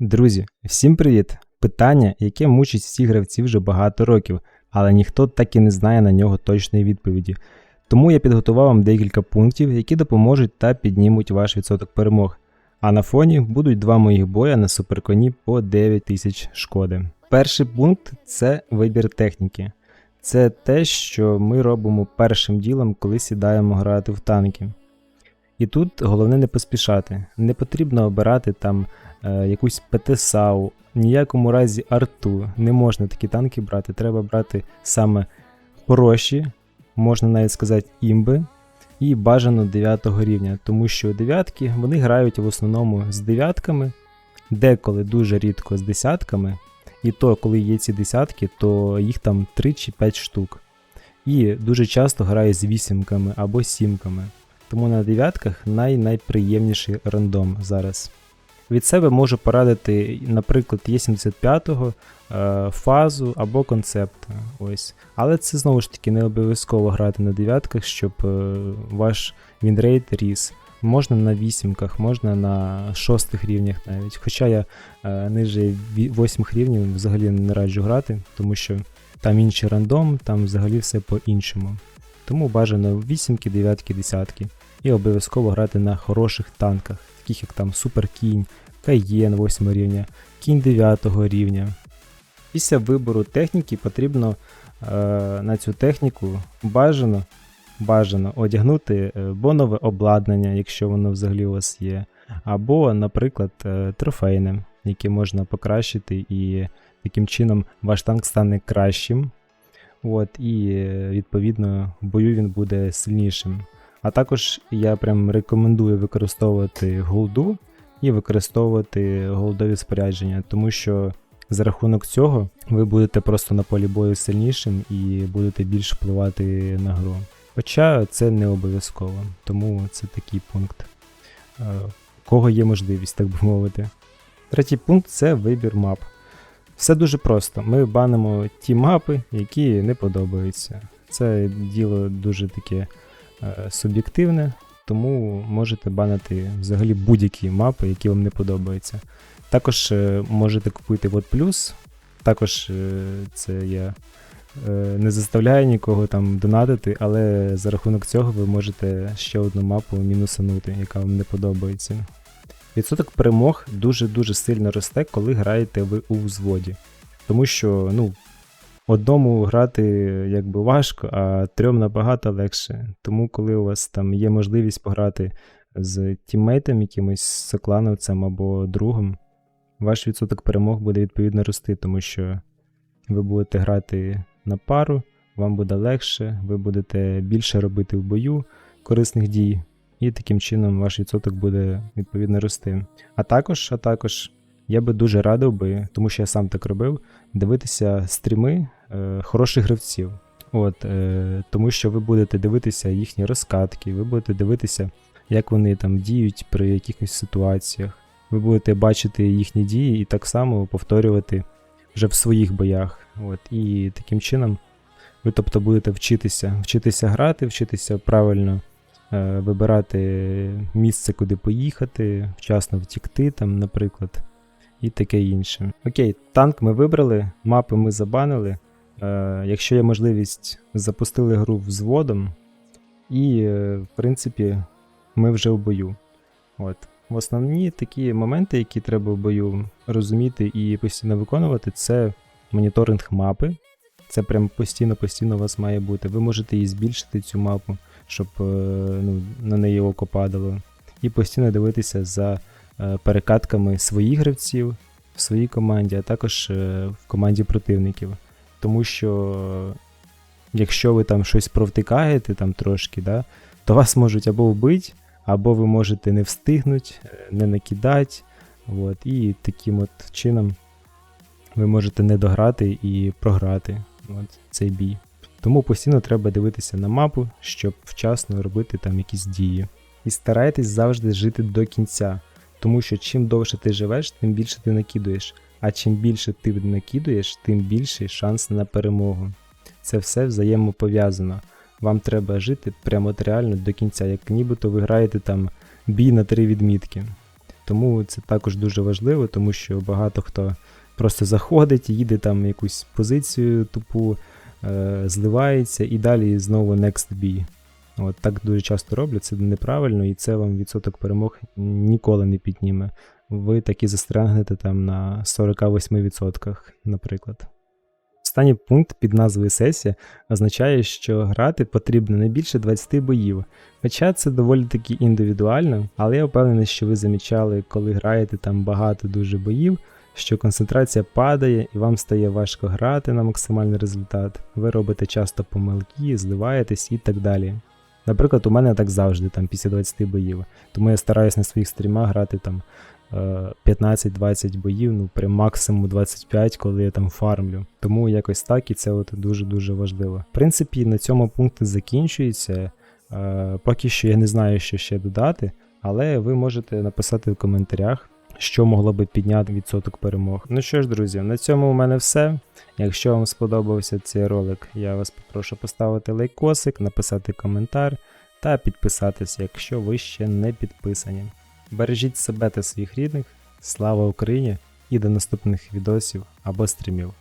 Друзі, всім привіт! Питання, яке мучить всіх гравців вже багато років, але ніхто так і не знає на нього точної відповіді. Тому я підготував вам декілька пунктів, які допоможуть та піднімуть ваш відсоток перемог. А на фоні будуть два моїх боя на суперконі по 9000 шкоди. Перший пункт це вибір техніки. Це те, що ми робимо першим ділом, коли сідаємо грати в танки. І тут головне не поспішати. Не потрібно обирати там якусь ПТ-САУ, ніякому разі арту. Не можна такі танки брати. Треба брати саме хороші, можна навіть сказати імби, і бажано 9 рівня, тому що дев'ятки вони грають в основному з дев'ятками, деколи дуже рідко з десятками. І то, коли є ці десятки, то їх там 3 чи 5 штук. І дуже часто грає з вісімками або сімками. Тому на дев'ятках най-найприємніший рандом зараз. Від себе можу порадити, наприклад, Є75 е, фазу або концепт. Ось. Але це знову ж таки не обов'язково грати на дев'ятках, щоб е, ваш вінрейт ріс. Можна на вісімках, можна на шостих рівнях навіть. Хоча я е, ниже восьмих рівнів взагалі не раджу грати, тому що там інший рандом, там взагалі все по-іншому. Тому бажано вісімки, дев'ятки, десятки. І обов'язково грати на хороших танках, таких як там Суперкінь, Каєн 8 рівня, кінь 9 рівня. Після вибору техніки потрібно е, на цю техніку бажано бажано одягнути е, бонове обладнання, якщо воно взагалі у вас є. Або, наприклад, е, трофейне, яке можна покращити, і таким чином ваш танк стане кращим. От, І е, відповідно в бою він буде сильнішим. А також я прям рекомендую використовувати голду і використовувати голдові спорядження, тому що за рахунок цього ви будете просто на полі бою сильнішим і будете більш впливати на гру. Хоча це не обов'язково, тому це такий пункт, у кого є можливість, так би мовити. Третій пункт це вибір мап. Все дуже просто. Ми банимо ті мапи, які не подобаються. Це діло дуже таке е, суб'єктивне, тому можете банити взагалі будь-які мапи, які вам не подобаються. Також е, можете купити плюс. Також е, це я е, не заставляю нікого там донатити, але за рахунок цього ви можете ще одну мапу мінусанути, яка вам не подобається. Відсоток перемог дуже-дуже сильно росте, коли граєте ви у взводі. Тому що, ну, одному грати якби важко, а трьом набагато легше. Тому, коли у вас там є можливість пограти з тіммейтом, якимось соклановцем або другом, ваш відсоток перемог буде відповідно рости, тому що ви будете грати на пару, вам буде легше, ви будете більше робити в бою корисних дій і таким чином ваш відсоток буде відповідно рости. А також, а також я би дуже радив би, тому що я сам так робив, дивитися стріми е, хороших гравців. От, е, Тому що ви будете дивитися їхні розкатки, ви будете дивитися, як вони там діють при якихось ситуаціях. Ви будете бачити їхні дії і так само повторювати вже в своїх боях. От, І таким чином ви тобто будете вчитися, вчитися грати, вчитися правильно. Е, вибирати місце, куди поїхати, вчасно втікти, там, наприклад, і таке інше. Окей, танк ми вибрали, мапи ми забанили. Е, якщо є можливість, запустили гру взводом, і, е, в принципі, ми вже в бою. От. Основні такі моменти, які треба в бою розуміти і постійно виконувати, це моніторинг мапи. Це прям постійно-постійно у вас має бути. Ви можете її збільшити, цю мапу щоб е, ну, на неї око падало. І постійно дивитися за перекатками своїх гравців в своїй команді, а також е, в команді противників. Тому що якщо ви там щось провтикаєте там трошки, да, то вас можуть або вбити, або ви можете не встигнути, не накидати. От, І таким от чином ви можете не дограти і програти от, цей бій. Тому постійно треба дивитися на мапу, щоб вчасно робити там якісь дії. І старайтесь завжди жити до кінця, тому що чим довше ти живеш, тим більше ти накидуєш. А чим більше ти накидуєш, тим більший шанс на перемогу. Це все взаємопов'язано. Вам треба жити прямо от реально до кінця, як нібито ви граєте там бій на три відмітки. Тому це також дуже важливо, тому що багато хто просто заходить, їде там якусь позицію тупу, е, зливається і далі знову next бій. От так дуже часто роблять, це неправильно, і це вам відсоток перемог ніколи не підніме. Ви таки застрягнете там на 48%, наприклад. Останній пункт під назвою сесія означає, що грати потрібно не більше 20 боїв. Хоча це доволі таки індивідуально, але я впевнений, що ви замічали, коли граєте там багато дуже боїв, що концентрація падає і вам стає важко грати на максимальний результат. Ви робите часто помилки, зливаєтесь і так далі. Наприклад, у мене так завжди, там після 20 боїв. Тому я стараюсь на своїх стрімах грати там е, 15-20 боїв, ну при максимум 25, коли я там фармлю. Тому якось так і це от дуже-дуже важливо. В принципі, на цьому пункт закінчується. Е, Поки що я не знаю, що ще додати, але ви можете написати в коментарях, що могло би підняти відсоток перемог. Ну що ж, друзі, на цьому у мене все. Якщо вам сподобався цей ролик, я вас попрошу поставити лайкосик, написати коментар та підписатись, якщо ви ще не підписані. Бережіть себе та своїх рідних. Слава Україні і до наступних відосів або стрімів.